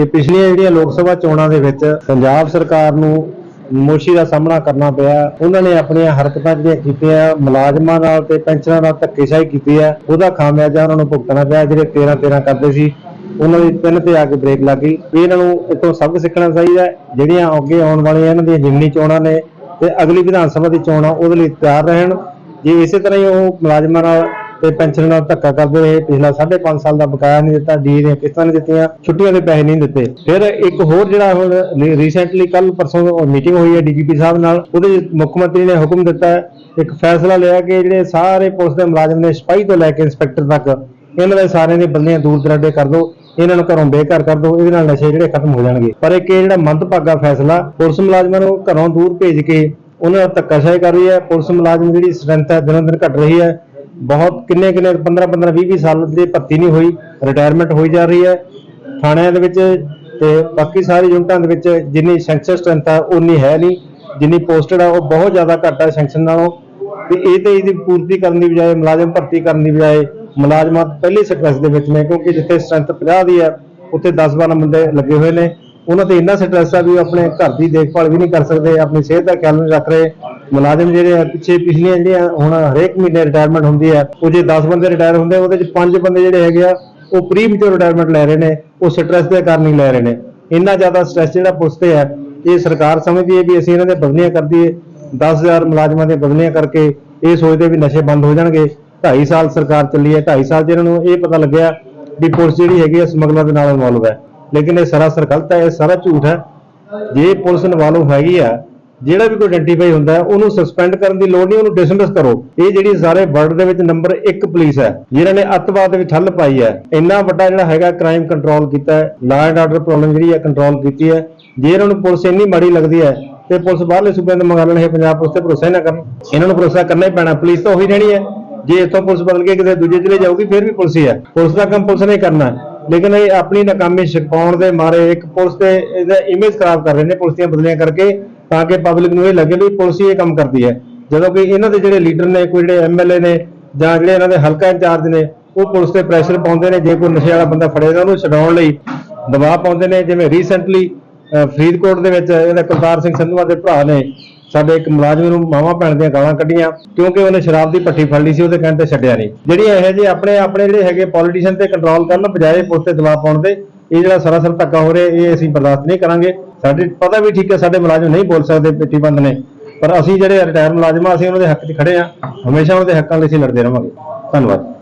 ਕਿ ਪਿਛਲੀਆਂ ਜਿਹੜੀਆਂ ਲੋਕ ਸਭਾ ਚੋਣਾਂ ਦੇ ਵਿੱਚ ਪੰਜਾਬ ਸਰਕਾਰ ਨੂੰ ਮੋਸ਼ੀ ਦਾ ਸਾਹਮਣਾ ਕਰਨਾ ਪਿਆ, ਉਹਨਾਂ ਨੇ ਆਪਣੀਆਂ ਹਰਕਤਾਂ ਜਿਹੜੀਆਂ ਕੀਤੀਆਂ, ਮੁਲਾਜ਼ਮਾਂ ਨਾਲ ਤੇ ਪੈਨਸ਼ਨਰਾਂ ਨਾਲ ਧੱਕੇਸ਼ਾਹੀ ਕੀਤੀ ਹੈ ਉਹਦਾ ਖਾਮਿਆਜ਼ਾ ਉਹਨਾਂ ਨੂੰ ਭੁਗਤਣਾ ਪਿਆ, ਜਿਹੜੇ 13 13 ਕਰਦੇ ਸੀ, ਉਹਨਾਂ ਦੀ ਤਿੰਨ ਤੇ ਆ ਕੇ ਬ੍ਰੇਕ ਲੱਗ ਗਈ। ਇਹਨਾਂ ਨੂੰ ਇਤੋਂ ਸਬਕ ਸਿੱਖਣਾ ਚਾਹੀਦਾ, ਜਿਹੜੀਆਂ ਅੱਗੇ ਆਉਣ ਵਾਲੀਆਂ ਇਹਨਾਂ ਦੀਆਂ ਜਿਮਨੀ ਚੋਣਾਂ ਨੇ, ਤੇ ਅਗਲੀ ਵਿਧਾਨ ਸਭਾ ਦੀ ਚੋਣਾਂ ਉਹਦੇ ਲਈ ਤਿਆਰ ਰਹਿਣ। ਜੇ ਇਸੇ ਤਰ੍ਹਾਂ ਹੀ ਉਹ ਮੁਲਾਜ਼ਮਾਂ ਨਾਲ ਤੇ ਪੈਨਸ਼ਨ ਨਾਲ ਧੱਕਾ ਕਰਦੇ ਰਹੇ। ਪਿਛਲਾ 5.5 ਸਾਲ ਦਾ ਬਕਾਇਆ ਨਹੀਂ ਦਿੱਤਾ ਡੀ ਦੀਆਂ ਕਿਸ਼ਤਾਂ ਨਹੀਂ ਦਿੱਤੀਆਂ, ਛੁੱਟੀਆਂ ਦੇ ਪੈਸੇ ਨਹੀਂ ਦਿੱਤੇ। ਫਿਰ ਇੱਕ ਹੋਰ ਜਿਹੜਾ ਹੁਣ ਰੀਸੈਂਟਲੀ ਕੱਲ ਪਰਸੋਂ ਮੀਟਿੰਗ ਹੋਈ ਹੈ ਡੀਜੀਪੀ ਸਾਹਿਬ ਨਾਲ, ਉਹਦੇ 'ਚ ਮੁੱਖ ਮੰਤਰੀ ਨੇ ਹੁਕਮ ਦਿੱਤਾ ਇੱਕ ਫੈਸਲਾ ਲਿਆ ਕਿ ਜਿਹੜੇ ਸਾਰੇ ਪੁਲਿਸ ਦੇ ਮੁਲਾਜ਼ਮ ਨੇ ਸਿਪਾਹੀ ਤੋਂ ਲੈ ਕੇ ਇੰਸਪੈਕਟਰ ਤੱਕ, ਇਹਨਾਂ ਦੇ ਸਾਰਿਆਂ ਦੇ ਬੰਦਿਆਂ ਦੂਰ ਦਰਾਡੇ ਕਰ ਦਿਓ ਇਹਨਾਂ ਨੂੰ ਘਰੋਂ ਬੇਘਰ ਕਰ ਦਿਓ ਇਹਦੇ ਨਾਲ ਨਸ਼ੇ ਜਿਹੜੇ ਖਤਮ ਹੋ ਜਾਣਗੇ। ਪਰ ਇੱਕ ਇਹ ਜਿਹੜਾ ਮੰਦਭਾਗਾ ਫੈਸਲਾ, ਪੁਲਿਸ ਮੁਲਾਜ਼ਮਾਂ ਨੂੰ ਘਰੋਂ ਦੂਰ ਭੇਜ ਕੇ ਉਹਨਾਂ ਦਾ ਧੱਕਾਸ਼ਾਹੀ ਕਰ ਰਹੀ ਹੈ। ਪੁਲਿਸ ਮੁਲਾਜ਼ਮ ਜਿਹੜੀ ਸਟਰੈਂਥ ਹੈ ਦਿਨੋਂ ਦਿਨ ਘਟ ਰਹੀ ਹੈ। ਬਹੁਤ ਕਿੰਨੇ ਕਿੰਨੇ 15 15 20 20 ਸਾਲ ਦੀ ਭਰਤੀ ਨਹੀਂ ਹੋਈ ਰਿਟਾਇਰਮੈਂਟ ਹੋਈ ਜਾ ਰਹੀ ਹੈ। ਥਾਣਿਆਂ ਦੇ ਵਿੱਚ ਤੇ ਬਾਕੀ ਸਾਰੀ ਯੂਨਿਟਾਂ ਦੇ ਵਿੱਚ ਜਿੰਨੀ ਸੈਂਕਸ਼ਨ ਸਟਰੈਂਥ ਆ ਉਨੀ ਹੈ ਨਹੀਂ। ਜਿੰਨੀ ਪੋਸਟਡ ਆ, ਉਹ ਬਹੁਤ ਜ਼ਿਆਦਾ ਘੱਟ ਹੈ ਸੈਂਕਸ਼ਨ ਨਾਲੋਂ। ਤੇ ਇਹ ਤੇ ਇਹਦੀ ਪੂਰਤੀ ਕਰਨ ਦੀ ਬਜਾਏ, ਮੁਲਾਜ਼ਮ ਭਰਤੀ ਕਰਨ ਦੀ ਬਜਾਏ ਮੁਲਾਜ਼ਮਾਂ ਪਹਿਲੀ ਸਟ੍ਰੈਸ ਦੇ ਵਿੱਚ ਨੇ, ਕਿਉਂਕਿ ਜਿੱਥੇ ਸਟਰੈਂਥ 50 ਦੀ ਹੈ ਉੱਥੇ 10-12 ਬੰਦੇ ਲੱਗੇ ਹੋਏ ਨੇ। ਉਹਨਾਂ ਤੇ ਇੰਨਾ ਸਟ੍ਰੈਸ ਆ ਵੀ ਉਹ ਆਪਣੇ ਘਰ ਦੀ ਦੇਖਭਾਲ ਵੀ ਨਹੀਂ ਕਰ ਸਕਦੇ, ਆਪਣੀ ਸਿਹਤ ਦਾ ਖਿਆਲ ਨਹੀਂ ਰੱਖ ਰਹੇ। ਮੁਲਾਜ਼ਮ ਜਿਹੜੇ ਆ ਪਿੱਛੇ ਪਿਛਲੀਆਂ ਜਿਹੜੀਆਂ ਹੁਣ ਹਰੇਕ ਮਹੀਨੇ ਰਿਟਾਇਰਮੈਂਟ ਹੁੰਦੀ ਹੈ ਉਹ ਜੇ 10 ਬੰਦੇ ਰਿਟਾਇਰ ਹੁੰਦੇ ਆ, ਉਹਦੇ ਚ 5 ਬੰਦੇ ਜਿਹੜੇ ਹੈਗੇ ਆ ਉਹ ਪ੍ਰੀ ਮੈਚੁਰ ਰਿਟਾਇਰਮੈਂਟ ਲੈ ਰਹੇ ਨੇ ਉਹ ਸਟ੍ਰੈਸ ਦੇ ਕਾਰਨ ਹੀ ਲੈ ਰਹੇ ਨੇ। ਇੰਨਾ ਜ਼ਿਆਦਾ ਸਟ੍ਰੈਸ ਜਿਹੜਾ ਪੁਲਿਸ ਤੇ ਹੈ ਇਹ ਸਰਕਾਰ ਸਮਝਦੀ ਹੈ ਵੀ ਅਸੀਂ ਇਹਨਾਂ ਦੇ ਬਦਲੀਆਂ ਕਰ ਦਈਏ 10000 ਮੁਲਾਜ਼ਮਾਂ ਦੇ ਬਦਲੀਆਂ ਕਰਕੇ ਇਹ ਸੋਚਦੇ ਵੀ ਨਸ਼ੇ ਬੰਦ ਹੋ ਜਾਣਗੇ। 2.5 ਸਾਲ ਸਰਕਾਰ ਚੱਲੀ ਹੈ 2.5 ਸਾਲ 'ਚ ਇਹਨਾਂ ਨੂੰ ਇਹ ਪਤਾ ਲੱਗਿਆ ਵੀ ਪੁਲਿਸ ਜਿਹੜੀ ਹੈਗੀ ਹੈ ਸਮਗਲਰ ਦੇ ਨਾਲ ਇਨਵੋਲਵ ਹੈ। ਲੇਕਿਨ ਇਹ ਸਰਾਸਰ ਗਲਤ ਹੈ ਇਹ ਸਾਰਾ ਝੂਠ ਹੈ। ਜੇ ਪੁਲਿਸ ਇਨਵੋਲਵ ਹੈਗੀ ਆ ਜਿਹੜਾ ਵੀ ਕੋਈ ਆਇਡੈਂਟੀਫਾਈ ਹੁੰਦਾ ਹੈ, ਉਹਨੂੰ ਸਸਪੈਂਡ ਕਰਨ ਦੀ ਲੋੜ ਨਹੀਂ, ਉਹਨੂੰ ਡਿਸਮਿਸ ਕਰੋ। ਇਹ ਜਿਹੜੀ ਸਾਰੇ ਵਰਲਡ ਦੇ ਵਿੱਚ ਨੰਬਰ 1 ਪੁਲਿਸ ਹੈ ਜਿਨ੍ਹਾਂ ਨੇ ਅੱਤਵਾਦ ਦੇ ਵਿੱਚ ਠੱਲ ਪਾਈ ਹੈ। ਇੰਨਾ ਵੱਡਾ ਜਿਹੜਾ ਹੈਗਾ ਕ੍ਰਾਈਮ ਕੰਟਰੋਲ ਕੀਤਾ ਹੈ ਲਾ ਐਂਡ ਆਰਡਰ ਪ੍ਰੋਬਲਮ ਜਿਹੜੀ ਹੈ ਕੰਟਰੋਲ ਕੀਤੀ ਹੈ। ਜੇ ਇਹਨਾਂ ਨੂੰ ਪੁਲਿਸ ਇੰਨੀ ਮਾੜੀ ਲੱਗਦੀ ਹੈ, ਤੇ ਪੁਲਿਸ ਬਾਹਰਲੇ ਸੂਬਿਆਂ ਦੇ ਮੰਗਾ ਲੈਣ ਇਹ ਪੰਜਾਬ ਪੁਲਿਸ ਤੇ ਭਰੋਸਾ ਹੀ ਨਾ ਕਰਨ। ਇਹਨਾਂ ਨੂੰ ਭਰੋਸਾ ਕਰਨਾ ਹੀ ਪੈਣਾ ਪੁਲਿਸ ਤਾਂ ਉਹੀ ਰਹਿਣੀ ਹੈ। ਜੇ ਇੱਥੋਂ ਪੁਲਿਸ ਬਦਲ ਕੇ ਕਿਤੇ ਦੂਜੇ ਜ਼ਿਲ੍ਹੇ ਜਾਊਗੀ, ਫਿਰ ਵੀ ਪੁਲਿਸ ਹੀ ਹੈ। ਪੁਲਿਸ ਦਾ ਕੰਮ ਪੁਲਿਸ ਨੇ ਕਰਨਾ ਲੇਕਿਨ ਇਹ ਆਪਣੀ ਨਾਕਾਮੀ ਛੁਪਾਉਣ ਦੇ ਮਾਰੇ ਇੱਕ ਪੁਲਿਸ ਤੇ ਇਹਦਾ ਇਮੇਜ ਖਰਾਬ ਕਰ ਰਹੇ ਨੇ, ਪੁਲਿਸ ਦੀਆਂ ਬਦਲੀਆਂ ਕਰਕੇ। ਤਾਂ ਕਿ ਪਬਲਿਕ ਨੂੰ ਇਹ ਲੱਗੇ ਵੀ ਪੁਲਿਸ ਹੀ ਇਹ ਕੰਮ ਕਰਦੀ ਹੈ। ਜਦੋਂ ਕਿ ਇਹਨਾਂ ਦੇ ਜਿਹੜੇ ਲੀਡਰ ਨੇ, ਕੋਈ ਜਿਹੜੇ ਐਮਐਲਏ ਨੇ ਜਾਂ ਜਿਹੜੇ ਇਹਨਾਂ ਦੇ ਹਲਕਾ ਇੰਚਾਰਜ ਨੇ, ਉਹ ਪੁਲਿਸ ਤੇ ਪ੍ਰੈਸ਼ਰ ਪਾਉਂਦੇ ਨੇ। ਜੇ ਕੋਈ ਨਸ਼ੇ ਵਾਲਾ ਬੰਦਾ ਫੜੇਗਾ ਉਹਨੂੰ ਛਡਾਉਣ ਲਈ ਦਬਾਅ ਪਾਉਂਦੇ ਨੇ। ਜਿਵੇਂ ਰੀਸੈਂਟਲੀ ਫਰੀਦਕੋਟ ਦੇ ਵਿੱਚ ਇਹਦਾ ਕੁਲਤਾਰ ਸਿੰਘ ਸੰਧੂਆ ਦੇ ਭਰਾ ਨੇ ਸਾਡੇ ਇੱਕ ਮੁਲਾਜ਼ਮ ਨੂੰ ਮਾਵਾਂ ਭੈਣ ਦੀਆਂ ਗਾਲਾਂ ਕੱਢੀਆਂ, ਕਿਉਂਕਿ ਉਹਨੇ ਸ਼ਰਾਬ ਦੀ ਭੱਠੀ ਫੜ ਲਈ ਸੀ, ਉਹਦੇ ਕਹਿਣ ਤੇ ਛੱਡਿਆ ਨਹੀਂ। ਜਿਹੜੀ ਇਹੋ ਜਿਹੇ ਆਪਣੇ ਆਪਣੇ ਜਿਹੜੇ ਹੈਗੇ ਪੋਲੀਟੀਸ਼ੀਅਨ ਤੇ ਕੰਟਰੋਲ ਕਰਨ, ਬਜਾਏ ਪੁਲਿਸ ਤੇ ਦਬਾਅ ਪਾਉਣ ਦੇ, ਇਹ ਜਿਹੜਾ ਸਰਾਸਰ ਧੱਕਾ ਹੋ ਰਿਹਾ, ਇਹ ਅਸੀਂ ਬਰਦਾਸ਼ਤ ਨਹੀਂ ਕਰਾਂਗੇ। ਸਾਡੇ ਪਤਾ ਵੀ ਠੀਕ ਹੈ, ਸਾਡੇ ਮੁਲਾਜ਼ਮ ਨਹੀਂ ਬੋਲ ਸਕਦੇ ਪੇਟੀ ਬੰਦ ਨੇ। ਪਰ ਅਸੀਂ ਜਿਹੜੇ ਰਿਟਾਇਰ ਮੁਲਾਜ਼ਮ ਆ, ਅਸੀਂ ਉਹਨਾਂ ਦੇ ਹੱਕ 'ਚ ਖੜੇ ਆ। ਹਮੇਸ਼ਾ ਉਹਨਾਂ ਦੇ ਹੱਕਾਂ ਲਈ ਅਸੀਂ ਲੜਦੇ ਰਵਾਂਗੇ ਧੰਨਵਾਦ।